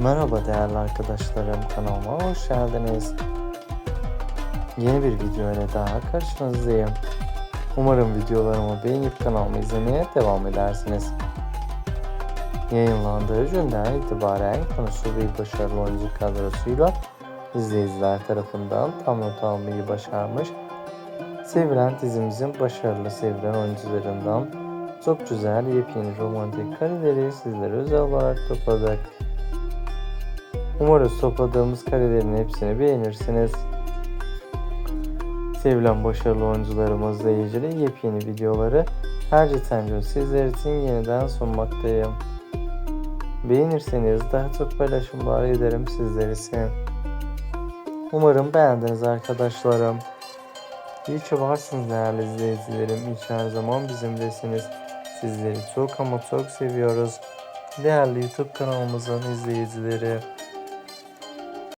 Merhaba değerli arkadaşlarım kanalıma hoş geldiniz. Yeni bir video ile daha karşınızdayım. Umarım videolarımı beğenip kanalımı izlemeye devam edersiniz. Yayınlandığı günden itibaren konusu bir başarılı oyuncu kadrosuyla izleyiciler tarafından tam not almayı başarmış. Sevilen dizimizin başarılı sevilen oyuncularından çok güzel yepyeni romantik kareleri sizlere özel olarak topladık. Umarız topladığımız karelerin hepsini beğenirsiniz. Sevilen başarılı oyuncularımızla ilgili yepyeni videoları her geçen gün sizler için yeniden sunmaktayım. Beğenirseniz daha çok paylaşımlar ederim sizler için. Umarım beğendiniz arkadaşlarım. İyi ki varsınız değerli izleyicilerim. Ki her zaman bizimlesiniz. Sizleri çok ama çok seviyoruz. Değerli YouTube kanalımızın izleyicileri.